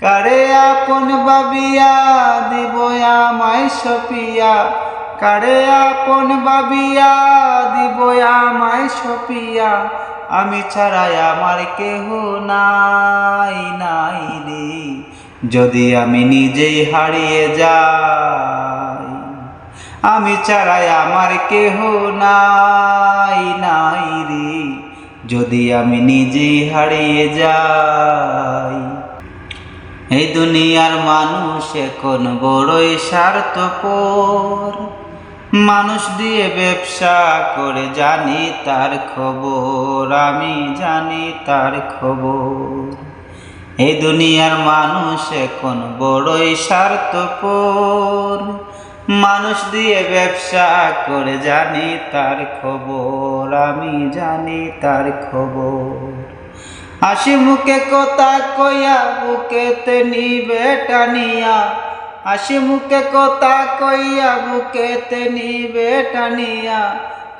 কারে আপন বাবিয়া দিব আমায় সপিয়া? কারে আপন বাবিয়া দিব আমায় সপিয়া? আমি ছাড়াই আমার কেহ নাই নাই রে যদি আমি নিজেই হারিয়ে যাই, আমি ছাড়াই আমার কেহ নাই নাই রে যদি আমি নিজেই হারিয়ে যাই এই দুনিয়ার মানুষ এখন বড়ই স্বার্থপর। মানুষ দিয়ে ব্যবসা করে জানি তার খবর, আমি জানি তার খবর। এই দুনিয়ার মানুষ এখন বড়ই স্বার্থপর। মানুষ দিয়ে ব্যবসা করে জানি তার খবর, আমি জানি তার খবর। হাসি মুখে কথা কইয়া, বুকেতে নিবে টানিয়া হাসি মুখে কথা কইয়া, বুকেতে নিবে টানিয়া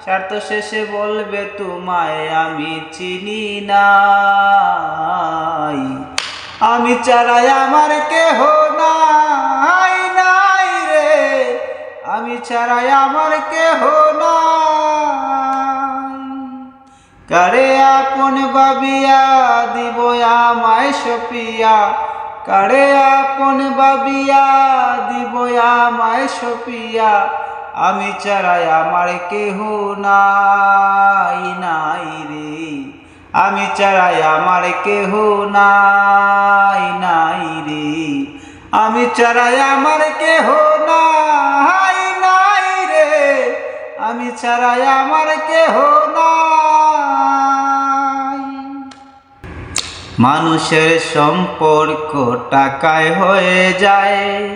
স্বার্থ শেষে বলবে, তোমায় আমি চিনি নাই। আমি চারাই আমার কেহ নাই নাই রে। আমি ছাড়াই আমার কেহ নাই। কারে আপন বাবিয়া দিব আমায় সপিয়া? কারে আপন বাবিয়া দিব আমায় সপিয়া? আমি চারাই আমার কেহ নাই নাই রে। আমি চারাই আমার কেহ নাই নাই রে। আমি চারাই আমার কেহ নাই নাই রে। আমি ছাড়াই আমার কেহ মানুষের সম্পর্ক টাকায় হয়ে যায়।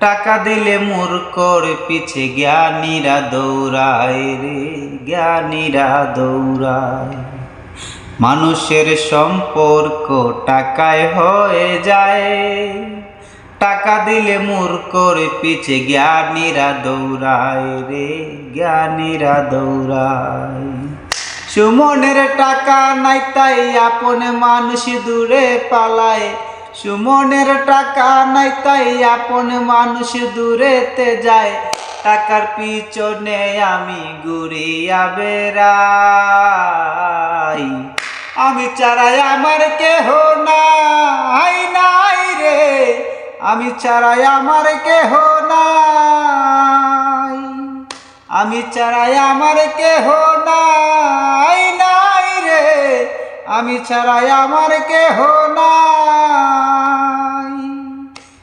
টাকা দিলে মূর্খর পিছে জ্ঞানীরা দৌড়ায় রে, জ্ঞানীরা দৌড়ায়। মানুষের সম্পর্ক টাকায় হয়ে যায়। টাকা দিলে মূর্খর পিছে জ্ঞানীরা দৌড়ায় রে, জ্ঞানীরা দৌড়ায়। সুমনের টাকা নাই তাই আপন মানুষ দূরে পালায়। সুমনের টাকা নাই তাই আপন মানুষ দূরেতে যায়। টাকার পিছনে আমি ঘুরিয়া বেড়াই। আমি চারাই আমার কেহ নাই নাই রে। আমি চারাই আমার কেহ নাই। আমি চারাই আমার কেহ নাই নাই রে। আমি ছাড়াই আমার কেহ নাই।